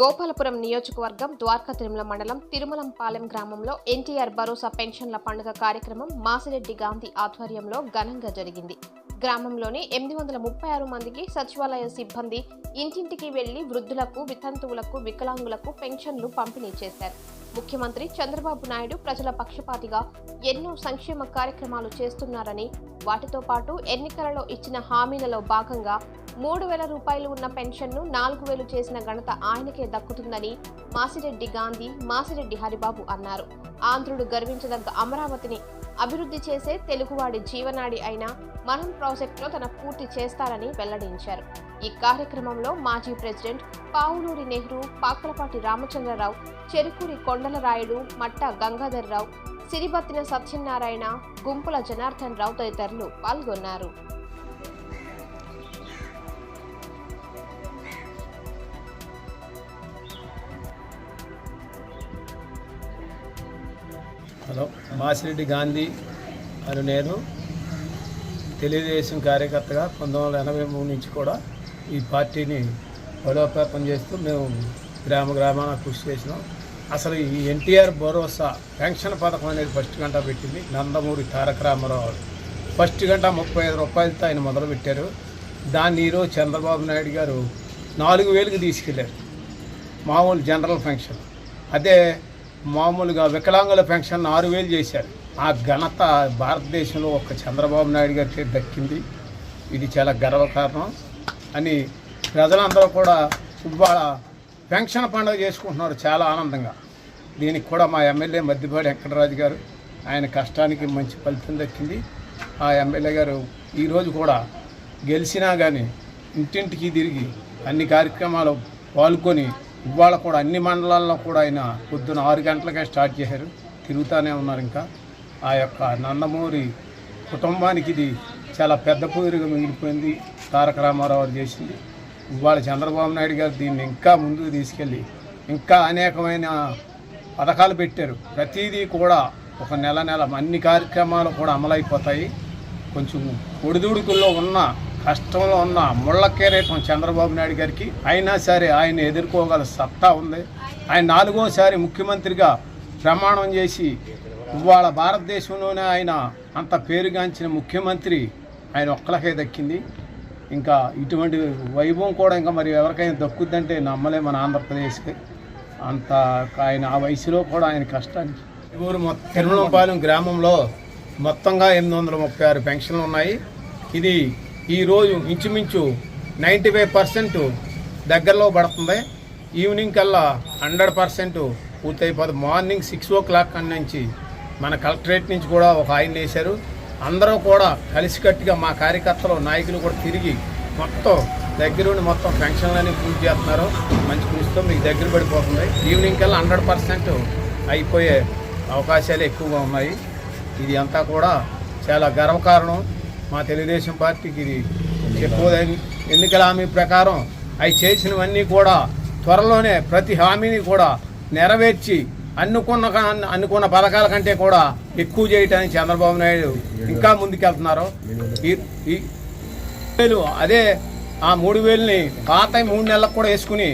గోపాలపురం నియోజకవర్గం ద్వారకా తిరుమల మండలం తిరుమలంపాలెం గ్రామంలో ఎన్టీఆర్ భరోసా పెన్షన్ల పండుగ కార్యక్రమం మాసిరెడ్డి గాంధీ ఆధ్వర్యంలో ఘనంగా జరిగింది. గ్రామంలోని ఎనిమిది వందల ముప్పై ఆరు మందికి సచివాలయ సిబ్బంది ఇంటింటికి వెళ్ళి వృద్ధులకు వితంతువులకు వికలాంగులకు పెన్షన్లు పంపిణీ చేశారు. ముఖ్యమంత్రి చంద్రబాబు నాయుడు ప్రజల పక్షపాతిగా ఎన్నో సంక్షేమ కార్యక్రమాలు చేస్తున్నారని వాటితో పాటు ఎన్నికలలో ఇచ్చిన హామీలలో భాగంగా మూడు వేల రూపాయలు ఉన్న పెన్షన్ను నాలుగు వేలు చేసిన ఘనత ఆయనకే దక్కుతుందని మాసిరెడ్డి గాంధీ మాసిరెడ్డి హరిబాబు అన్నారు. ఆంధ్రుడు గర్వించదగ్గ అమరావతిని అభివృద్ధి చేసే తెలుగువాడి జీవనాడి అయిన మనం ప్రాజెక్టులో తన పూర్తి చేస్తారని వెల్లడించారు. ఈ కార్యక్రమంలో మాజీ ప్రెసిడెంట్ పావులూరి నెహ్రూ పాకలపాటి రామచంద్రరావు చెరుకూరి కొండలరాయుడు మట్ట గంగాధర్రావు సిరిబత్తిన సత్యనారాయణ గుంపుల జనార్దన్ రావు తదితరులు పాల్గొన్నారు. హలో. మాసిరెడ్డి గాంధీ అని నేను తెలుగుదేశం కార్యకర్తగా పంతొమ్మిది వందల ఎనభై మూడు నుంచి కూడా ఈ పార్టీని బలోపేతం చేస్తూ మేము గ్రామ గ్రామాన కృషి చేసినాం. అసలు ఈ ఎన్టీఆర్ భరోసా పెన్షన్ పథకం అనేది ఫస్ట్ గంట పెట్టింది నందమూరి తారక రామారావు ఫస్ట్ గంట ముప్పై ఐదు రూపాయలతో ఆయన మొదలుపెట్టారు దాన్ని ఈరోజు చంద్రబాబు నాయుడు గారు నాలుగు వేలకు తీసుకెళ్ళారు మామూలు జనరల్ పెన్షన్ అదే మామూలుగా వికలాంగుల పెన్షన్ ఆరు వేలు చేశారు. ఆ ఘనత భారతదేశంలో ఒక చంద్రబాబు నాయుడు గారికి దక్కింది. ఇది చాలా గర్వకారణం అని ప్రజలందరూ కూడా ఇవాళ పెన్షన్ పండుగ చేసుకుంటున్నారు చాలా ఆనందంగా. దీనికి కూడా మా ఎమ్మెల్యే మద్దిపాటి వెంకటరాజు గారు ఆయన కష్టానికి మంచి ఫలితం దక్కింది. ఆ ఎమ్మెల్యే గారు ఈరోజు కూడా గెలిచినా కానీ ఇంటింటికి తిరిగి అన్ని కార్యక్రమాలు పాల్గొని ఇవాళ కూడా అన్ని మండలాల్లో కూడా ఆయన పొద్దున ఆరు గంటలకే స్టార్ట్ చేశారు. తిరుగుతూనే ఉన్నారు ఇంకా. ఆ యొక్క నందమూరి కుటుంబానికి ఇది చాలా పెద్ద పూరిగా మిగిలిపోయింది. తారక రామారావు చేసింది. ఇవాళ చంద్రబాబు నాయుడు గారు దీన్ని ఇంకా ముందుకు తీసుకెళ్ళి ఇంకా అనేకమైన పథకాలు పెట్టారు. ప్రతిదీ కూడా ఒక నెల నెల అన్ని కార్యక్రమాలు కూడా అమలైపోతాయి. కొంచెం ఒడిదుడుకుల్లో ఉన్న కష్టంలో ఉన్న ముళ్ళకేరేటం చంద్రబాబు నాయుడు గారికి అయినా సరే ఆయన ఎదుర్కోగల సత్తా ఉంది. ఆయన నాలుగోసారి ముఖ్యమంత్రిగా ప్రమాణం చేసి ఇవాళ భారతదేశంలోనే ఆయన అంత పేరుగాంచిన ముఖ్యమంత్రి ఆయన ఒక్కలకే దక్కింది. ఇంకా ఇటువంటి వైభవం కూడా ఇంకా మరి ఎవరికైనా దక్కుద్దంటే నమ్మలే మన ఆంధ్రప్రదేశ్కి. అంత ఆయన ఆ వయసులో కూడా ఆయన కష్టానికి. ఊరు మొత్తం తిరుమలపాలెం గ్రామంలో మొత్తంగా ఎనిమిది వందల ముప్పై ఆరు పెన్షన్లు ఉన్నాయి. ఇది ఈరోజు ఇంచుమించు నైంటీ ఫైవ్ పర్సెంట్ దగ్గరలో పడుతుంది. ఈవినింగ్ కల్లా హండ్రెడ్ పర్సెంట్ పూర్తయిపోతుంది మార్నింగ్ సిక్స్ ఓ క్లాక్ నుంచి మన కలెక్టరేట్ నుంచి కూడా ఒక ఆయన వేశారు అందరూ కూడా కలిసికట్టుగా మా కార్యకర్తలు నాయకులు కూడా తిరిగి మొత్తం దగ్గరుండి మొత్తం ఫంక్షన్లన్నీ పూర్తి చేస్తున్నారు. మంచి కృషితో మీకు దగ్గర పడిపోతుంది. ఈవినింగ్ కల్లా హండ్రెడ్ పర్సెంట్ అయిపోయే అవకాశాలు ఎక్కువగా ఉన్నాయి. ఇది అంతా కూడా చాలా గర్వకారణం. మా తెలుగుదేశం పార్టీకి ఇది చెప్పుకోదని ఎన్నికల హామీ ప్రకారం అవి చేసినవన్నీ కూడా త్వరలోనే ప్రతి హామీని కూడా నెరవేర్చి అనుకున్న అనుకున్న పథకాల కంటే కూడా ఎక్కువ చేయడానికి చంద్రబాబు నాయుడు ఇంకా ముందుకెళ్తున్నారు. ఈ ఈ అదే ఆ మూడు వేలని పాత మూడు నెలలకు కూడా వేసుకుని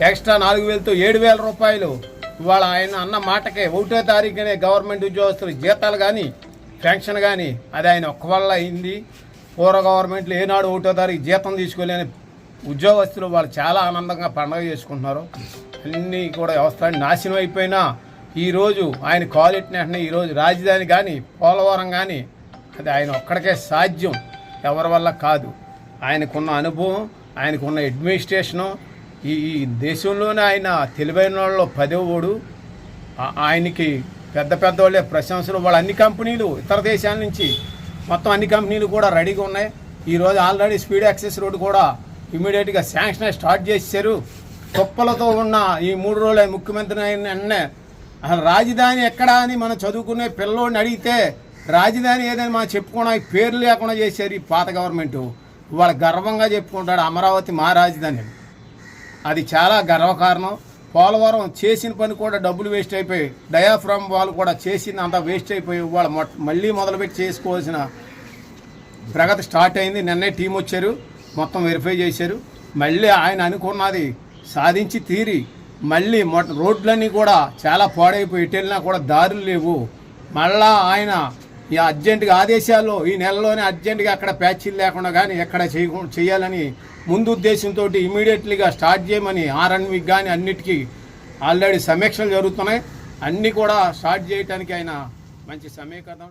ఎక్స్ట్రా నాలుగు వేలతో ఏడు వేల రూపాయలు ఇవాళ ఆయన అన్న మాటకే ఒకటో తారీఖునే గవర్నమెంట్ ఉద్యోగస్తులు జీతాలు కానీ పెన్షన్ కానీ అది ఆయన ఒక్క వల్ల అయింది. పూర్వ గవర్నమెంట్లు ఏనాడు ఒకటో తారీఖు జీతం తీసుకోలేని ఉద్యోగస్తులు వాళ్ళు చాలా ఆనందంగా పండగ చేసుకుంటున్నారు. అన్నీ కూడా వ్యవస్థ నాశనం అయిపోయినా ఈరోజు ఆయన క్వాలిటీని వెంటనే ఈరోజు రాజధాని కానీ పోలవరం కానీ అది ఆయన ఒక్కడికే సాధ్యం ఎవరి వల్ల కాదు. ఆయనకున్న అనుభవం ఆయనకున్న అడ్మినిస్ట్రేషను ఈ ఈ దేశంలోనే ఆయన తెలివైన వాళ్ళు పదవుడు. ఆయనకి పెద్ద పెద్ద వాళ్ళే ప్రశంసలు వాళ్ళ అన్ని కంపెనీలు ఇతర దేశాల నుంచి మొత్తం అన్ని కంపెనీలు కూడా రెడీగా ఉన్నాయి. ఈరోజు ఆల్రెడీ స్పీడ్ యాక్సెస్ రోడ్డు కూడా ఇమీడియట్గా శాంక్షన్ స్టార్ట్ చేశారు. కుప్పలతో ఉన్న ఈ మూడు రోజుల ముఖ్యమంత్రి అయిన అసలు రాజధాని ఎక్కడా అని మనం చదువుకునే పిల్లోని అడిగితే రాజధాని ఏదని మనం చెప్పుకున్నా పేరు లేకుండా చేశారు ఈ పాత గవర్నమెంట్. వాళ్ళ గర్వంగా చెప్పుకుంటాడు అమరావతి మా రాజధాని అది చాలా గర్వకారణం. పోలవరం చేసిన పని కూడా డబ్బులు వేస్ట్ అయిపోయి డయాఫ్రామ్ వాళ్ళు కూడా చేసింది అంతా వేస్ట్ అయిపోయి వాళ్ళు మళ్ళీ మొదలుపెట్టి చేసుకోవాల్సిన ప్రగతి స్టార్ట్ అయింది. నిన్నే టీం వచ్చారు మొత్తం వెరిఫై చేశారు. మళ్ళీ ఆయన అనుకున్నది సాధించి తీరి మళ్ళీ మొట్ట రోడ్లన్నీ కూడా చాలా పాడైపోయి ఇటు వెళ్ళినా కూడా దారులు లేవు. మళ్ళా ఆయన ఈ అర్జెంటుగా ఆదేశాలు ఈ నెలలోనే అర్జెంటుగా అక్కడ ప్యాచీలు లేకుండా కానీ ఎక్కడ చేయకుండా చేయాలని ముందు ఉద్దేశంతో ఇమీడియట్లీగా స్టార్ట్ చేయమని ఆర్ఎన్వికి కానీ అన్నిటికీ ఆల్రెడీ సమీక్షలు జరుగుతున్నాయి. అన్నీ కూడా స్టార్ట్ చేయడానికి ఆయన మంచి సమీకరణ